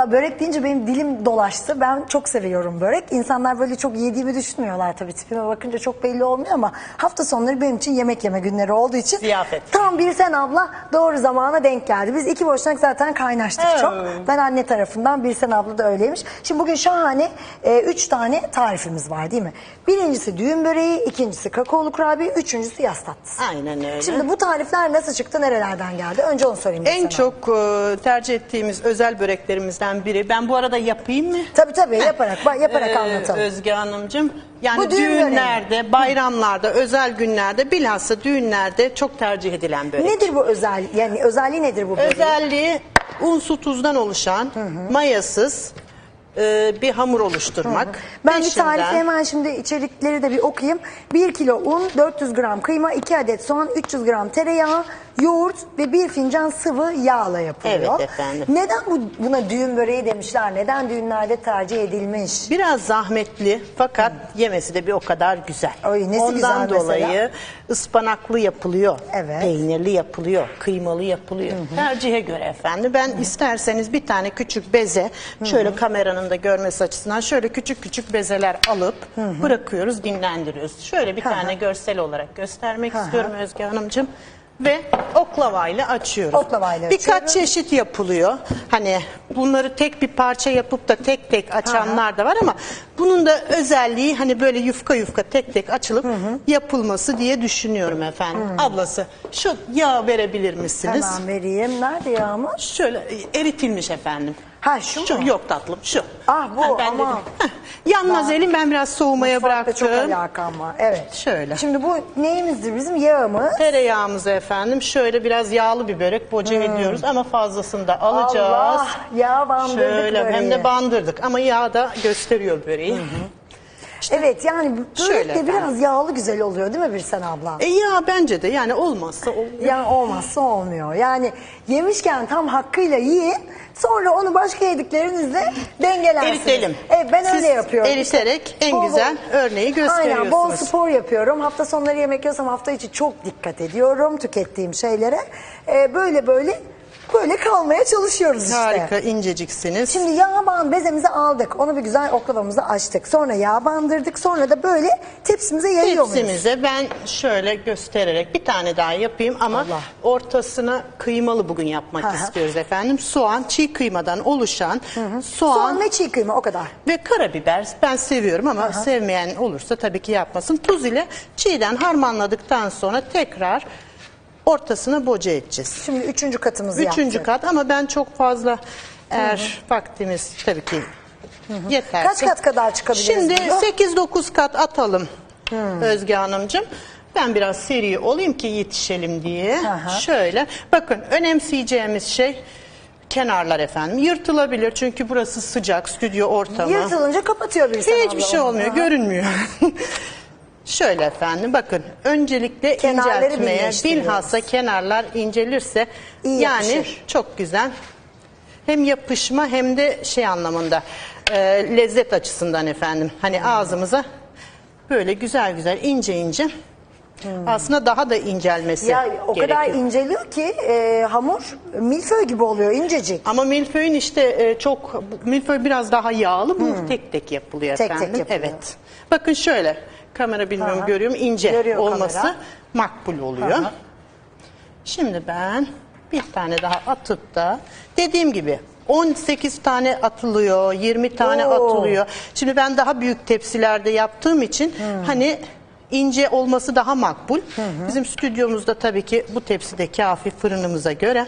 Valla börek deyince benim dilim dolaştı. Ben çok seviyorum börek. İnsanlar böyle çok yediğimi düşünmüyorlar tabii. Tipime bakınca çok belli olmuyor ama hafta sonları benim için yemek yeme günleri olduğu için. Ziyafet. Tam bir sen abla doğru zamana denk geldi. Biz iki boşnak zaten kaynaştık Evet. çok. Ben anne tarafından bir sen abla da öyleymiş. Şimdi bugün şahane e, üç tane tarifimiz var değil mi? Birincisi düğün böreği, ikincisi kakaolu kurabiye, üçüncüsü yaz tatlısı. Aynen öyle. Şimdi bu tarifler nasıl çıktı, nerelerden geldi? Önce onu sorayım. en sana. çok e, tercih ettiğimiz özel böreklerimizden biri. Ben bu arada yapayım mı? Tabii tabii yaparak, yaparak Ee, anlatalım. Özge Hanımcığım. Yani Bu düğün düğünlerde, bayramlarda, özel günlerde, bilhassa düğünlerde çok tercih edilen börek. Nedir bu özel, yani özelliği nedir bu böreğin? Özelliği un su tuzdan oluşan, mayasız e, bir hamur oluşturmak. Ben bir Peşinden- tarifi hemen şimdi içerikleri de bir okuyayım. 1 kilo un, 400 gram kıyma, 2 adet soğan, 300 gram tereyağı, yoğurt ve 1 fincan sıvı yağla yapılıyor. Evet efendim. Neden bu, buna düğün böreği demişler? Neden düğünlerde tercih edilmiş? Biraz zahmetli fakat yemesi de bir o kadar güzel. Ay, nesi Ondan güzel mesela? dolayı ıspanaklı yapılıyor, Evet. peynirli yapılıyor, kıymalı yapılıyor. Tercihe göre efendim. Ben isterseniz bir tane küçük beze, şöyle kameranın da görmesi açısından şöyle küçük küçük bezeler alıp bırakıyoruz, dinlendiriyoruz. Şöyle bir tane görsel olarak göstermek istiyorum Özge Hanımcığım. Ve oklavayla açıyoruz. Oklavayla Birkaç açıyoruz. çeşit yapılıyor. Hani bunları tek bir parça yapıp da tek tek açanlar da var ama bunun da özelliği hani böyle yufka yufka tek tek açılıp yapılması diye düşünüyorum efendim. Ablası şu yağ verebilir misiniz? Hemen vereyim. Nerede yağımız? Şöyle e, eritilmiş efendim. Ha şu mu? Yok tatlım şu. Ah, bu, Ha, ben ama- dedim, Yanmaz elim ben biraz soğumaya Mutfakta çok bıraktım. alakam var. Evet. Şöyle. Şimdi bu neyimizdir bizim? Yağımız. Tereyağımızı efendim şöyle biraz yağlı bir börek boca ediyoruz ama fazlasını da alacağız. Allah, yağ bandırdık Şöyle hem böreği. de bandırdık ama yağ da gösteriyor böreği. Evet yani börek de efendim. biraz yağlı güzel oluyor değil mi Birsen abla? E yağ bence de yani olmazsa olmuyor. Yani olmazsa olmuyor. Yani yemişken tam hakkıyla yiyin. Sonra onu başka yediklerinizle dengelersiniz. Eritelim. Evet ben Siz öyle yapıyorum. eriterek en Bol güzel örneği Aynen bol gösteriyorsunuz. spor yapıyorum. Hafta sonları yemek yiyorsam hafta içi çok dikkat ediyorum tükettiğim şeylere. Ee, böyle böyle böyle kalmaya çalışıyoruz işte. Harika inceciksiniz. Şimdi yağ band bezemizi aldık. Onu bir güzel oklavamıza açtık. Sonra yağ bandırdık. Sonra da böyle tepsimize yayıyor muyuz? Tepsimize ben şöyle göstererek bir tane daha yapayım ama Allah. ortasına kıymalı bugün yapmak hı. istiyoruz efendim. Soğan, çiğ kıymadan oluşan soğan, Soğan ve çiğ kıyma o kadar. ve karabiber ben seviyorum ama sevmeyen olursa tabii ki yapmasın. Tuz ile çiğden harmanladıktan sonra tekrar ortasına boca edeceğiz. Şimdi üçüncü katımızı Üçüncü yaptık. kat ama ben çok fazla eğer vaktimiz tabii ki yeterse. Kaç kat kadar çıkabiliriz Şimdi burada? 8-9 kat atalım Özge Hanımcığım. Ben biraz seri olayım ki yetişelim diye. Aha. Şöyle bakın önemseyeceğimiz şey kenarlar efendim. Yırtılabilir çünkü burası sıcak stüdyo ortamı. Yırtılınca kapatıyor bir Hiçbir şey olmuyor, görünmüyor. Şöyle efendim bakın öncelikle Kenarları inceltmeye birleştiriyoruz. bilhassa kenarlar incelirse İyi yani yapışır. çok güzel. Hem yapışma hem de şey anlamında e, lezzet açısından efendim. Hani ağzımıza böyle güzel güzel ince ince aslında daha da incelmesi Hmm. Ya o kadar gerekiyor. inceliyor ki e, hamur milföy gibi oluyor incecik. Ama milföyün işte e, çok milföy biraz daha yağlı bu tek tek yapılıyor Hmm. Tek tek efendim. yapılıyor. Evet. Bakın şöyle kamera bilmiyorum Aha. görüyorum ince Görüyor olması kamera. makbul oluyor. Aha. Şimdi ben bir tane daha atıp da dediğim gibi 18 tane atılıyor, 20 tane Oo. atılıyor. Şimdi ben daha büyük tepsilerde yaptığım için Hmm. hani ince olması daha makbul. Bizim stüdyomuzda tabii ki bu tepside kafi fırınımıza göre.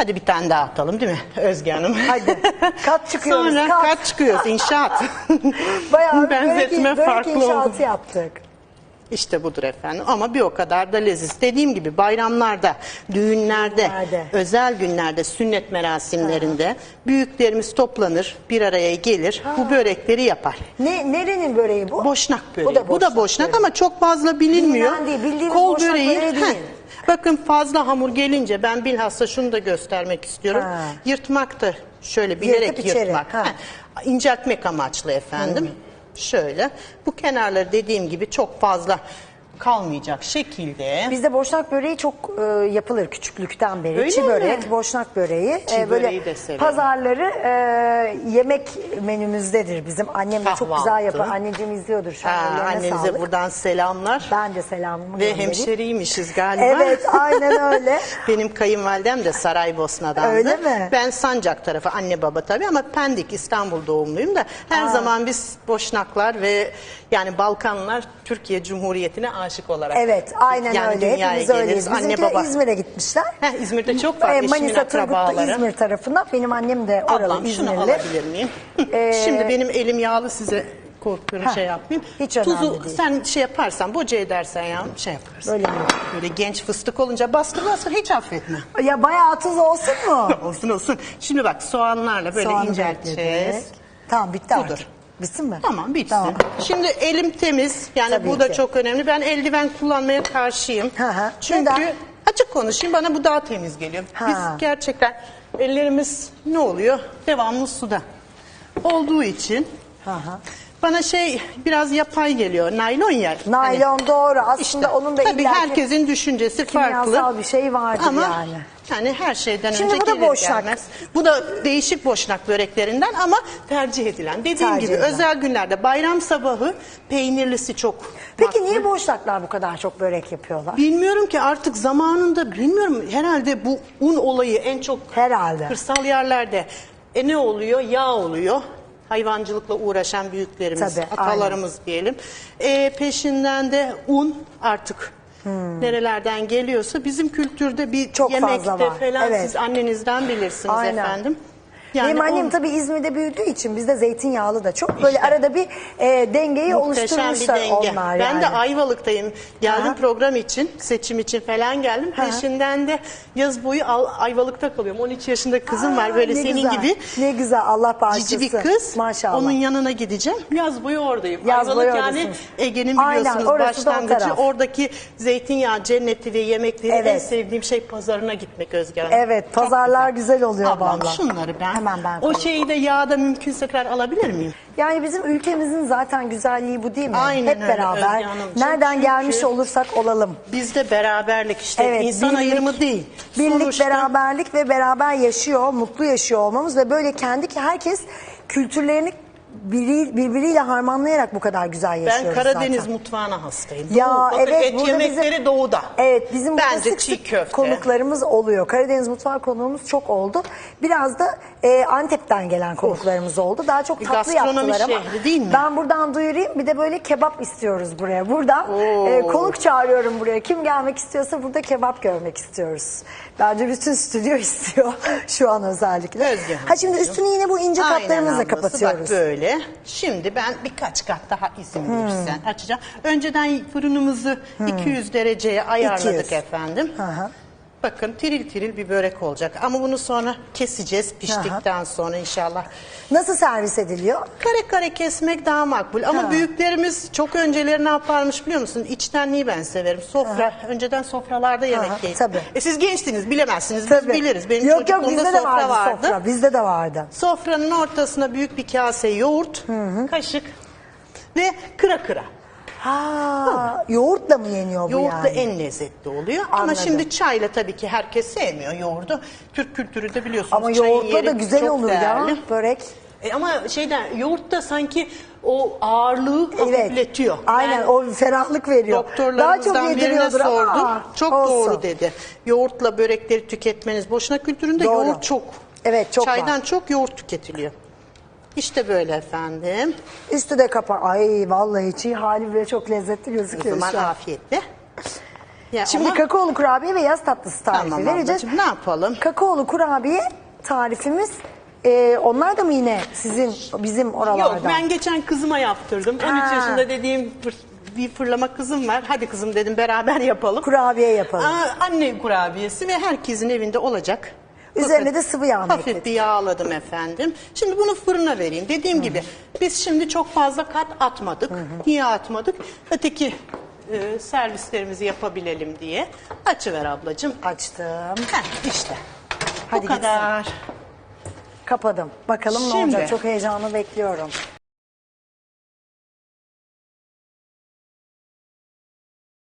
Hadi bir tane daha atalım değil mi Özge Hanım? Hadi kat çıkıyoruz. Sonra kat. kat çıkıyoruz inşaat. Bayağı bir börek, Benzetme börek farklı inşaatı oldu. yaptık. İşte budur efendim ama bir o kadar da leziz. Dediğim gibi bayramlarda, düğünlerde, Düğünlerde. özel günlerde, sünnet merasimlerinde büyüklerimiz toplanır, bir araya gelir, bu börekleri yapar. Ne, nerenin böreği bu? Boşnak böreği. Bu da boşnak ama çok fazla bilinmiyor. Bilinen değil, bildiğimiz Kol boşnak böreği. böreği değil. heh, Bakın fazla hamur gelince ben bilhassa şunu da göstermek istiyorum. Ha. Yırtmak da şöyle bilerek Yırtıp içeri, yırtmak. ha. Heh, İnceltmek amaçlı efendim. Şöyle bu kenarları dediğim gibi çok fazla kalmayacak şekilde. Bizde boşnak böreği çok e, yapılır küçüklükten beri. Öyle Çi mi? börek, boşnak böreği. Çi E, böyle böreği de severim. Pazarları e, yemek menümüzdedir bizim. Annem de çok Kahvaltı. güzel yapar. Anneciğim izliyordur şu an. Ha, ellerine annemize sağlık. buradan selamlar. Ben de selamımı Ve göndereyim. hemşeriymişiz galiba. Evet aynen öyle. Benim kayınvalidem de Saraybosna'dandı. Öyle mi? Ben Sancak tarafı anne baba tabii ama Pendik İstanbul doğumluyum da her zaman biz Boşnaklar ve yani Balkanlar Türkiye Cumhuriyeti'ne aşık olarak. Evet aynen yani öyle. Hepimiz öyleyiz. Anne Bizimkiler baba. İzmir'e gitmişler. Heh, İzmir'de çok var. E, Eşimin Manisa Turgutlu. İzmir tarafından. Benim annem de oralı Ablam şunu İzmirli. alabilir miyim? Ee, Şimdi benim elim yağlı size korkuyorum Heh, şey yapmayayım. hiç Tuzu değil. sen şey yaparsan boca edersen ya şey yaparız. Böyle mi? Böyle genç fıstık olunca bastır bastır hiç affetme. Ya bayağı tuz olsun mu? olsun olsun. Şimdi bak soğanlarla böyle Soğanı incelteceğiz. Tamam bitti Budur. artık. Bitsin mi? Tamam bitsin. Tamam. Şimdi elim temiz. Yani Tabii bu da ki. çok önemli. Ben eldiven kullanmaya karşıyım. Hı hı. Çünkü Neden? açık konuşayım bana bu daha temiz geliyor. Ha. Biz gerçekten ellerimiz ne oluyor? Devamlı suda olduğu için Hı hı. Bana şey biraz yapay geliyor. Naylon yer. Naylon doğru. Aslında onun da tabii illaki herkesin düşüncesi farklı. kimyasal bir şey vardır Ama yani. yani her şeyden Şimdi önce bu da gelir boşnak. gelmez. Bu da değişik boşnak böreklerinden ama tercih edilen. Dediğim Tercih gibi edilen. özel günlerde bayram sabahı peynirlisi çok. Peki niye boşnaklar bu kadar çok börek yapıyorlar? Bilmiyorum ki artık zamanında bilmiyorum herhalde bu un olayı en çok Herhalde. kırsal yerlerde e ne oluyor? Yağ oluyor. Hayvancılıkla uğraşan büyüklerimiz, Tabii, atalarımız diyelim. E, peşinden de un artık nerelerden geliyorsa bizim kültürde bir Hmm. Çok yemekte falan Evet. siz annenizden bilirsiniz Aynen. efendim. Benim annem un- tabii İzmir'de büyüdüğü için bizde zeytinyağlı da çok. Böyle arada bir e, dengeyi Muhteşem bir oluşturmuşlar denge. onlar ben yani. de Ayvalık'tayım. Geldim Aha. program için, seçim için falan geldim. Aha. Peşinden de yaz boyu Al- Ayvalık'ta kalıyorum. 13 yaşında kızım var böyle ne senin güzel. gibi. Ne güzel Allah bağışlasın. Cici bir kız. Maşallah. Onun yanına gideceğim. Yaz boyu oradayım. Yaz boyu Ayvalık yani oradasınız. Ege'nin Aynen, biliyorsunuz orası da o başlangıcı. taraf. Oradaki zeytinyağı cenneti ve yemekleri en Evet. sevdiğim şey pazarına gitmek Özge Hanım. Evet, pazarlar güzel oluyor Ablam, vallahi. şunları ben. Hemen ben o şeyi de yağda mümkünse kadar alabilir miyim? Yani bizim ülkemizin zaten güzelliği bu değil mi? Aynen Hep öyle beraber. Özge Hanımcığım. Nereden Çünkü- gelmiş olursak olalım. Bizde beraberlik işte Evet, insan birlik- ayrımı değil. Birlik, Sonuçta beraberlik ve beraber yaşıyor, mutlu yaşıyor olmamız ve böyle kendi herkes kültürlerini biri, birbiriyle harmanlayarak bu kadar güzel yaşıyoruz ben Karadeniz zaten. mutfağına hastayım. Ya Doğu, bakın evet et yemekleri bizim, doğuda. Evet bizim Bence sık çiğ sık köfte. konuklarımız oluyor. Karadeniz mutfağı konuğumuz çok oldu. Biraz da e, Antep'ten gelen konuklarımız oldu. Daha çok tatlı gastronomi yaptılar ama. şehri değil mi? Ben buradan duyurayım. Bir de böyle kebap istiyoruz buraya. Buradan e, konuk çağırıyorum buraya. Kim gelmek istiyorsa burada kebap görmek istiyoruz. Bence bütün stüdyo istiyor şu an özellikle. Özge ha şimdi üstünü yine bu ince Aynen katlarımızla ablası, kapatıyoruz. Bak böyle. Şimdi ben birkaç kat daha izin Hmm. verirsen açacağım. Önceden fırınımızı 200 dereceye ayarladık 200. efendim. Hı hı. Bakın tiril tiril bir börek olacak. Ama bunu sonra keseceğiz piştikten sonra inşallah. Nasıl servis ediliyor? Kare kare kesmek daha makbul. Ama Ha. büyüklerimiz çok önceleri ne yaparmış biliyor musun? İçtenliği ben severim. Sofra, önceden sofralarda yemek Aha, yedik. tabii. E siz gençsiniz bilemezsiniz. Biz Tabii. biliriz. Benim yok yok çocukluğumda bizde de sofra vardı, vardı. sofra. Bizde de vardı. Sofranın ortasına büyük bir kase yoğurt, kaşık ve kıra kıra. Ha, yoğurtla mı yeniyor bu Yoğurt da yani? en lezzetli oluyor. Ama Anladım. şimdi çayla tabii ki herkes sevmiyor yoğurdu. Türk kültürü de biliyorsunuz Ama çayın yoğurtla yeri da güzel çok olur değerli. ya börek. E ama şeyden yoğurt da sanki o ağırlığı Evet. hafifletiyor. Aynen Ben o ferahlık veriyor. Daha çok Doktorlarımızdan birine yediriyordur sordum. ama Çok olsun. doğru dedi. Yoğurtla börekleri tüketmeniz. Boşuna kültüründe Doğru. yoğurt çok. Evet, çok Çaydan var. çok yoğurt tüketiliyor. İşte böyle efendim. Üstü de kapa. Ay vallahi çiğ hali bile çok lezzetli O gözüküyor zaman şu an. afiyetle. Ya Şimdi ama- kakaolu kurabiye ve yaz tatlısı tarifi Tamam vereceğiz. ablacığım, ne yapalım? Kakaolu kurabiye tarifimiz e, onlar da mı yine sizin bizim oralardan? Yok ben geçen kızıma yaptırdım. 13 Ha. yaşında dediğim fır- bir fırlama kızım var. Hadi kızım dedim beraber yapalım. Kurabiye yapalım. Aa, anne kurabiyesi ve herkesin evinde olacak. Üzerine Bakın, de sıvı yağ mı Hafif ekledik? bir yağladım efendim. Şimdi bunu fırına vereyim. Dediğim gibi biz şimdi çok fazla kat atmadık. Niye atmadık? Öteki e, servislerimizi yapabilelim diye. Açıver ablacığım. Açtım. Heh, işte. Hadi Bu kadar. Kapadım. Bakalım ne Şimdi. olacak? Çok heyecanlı bekliyorum.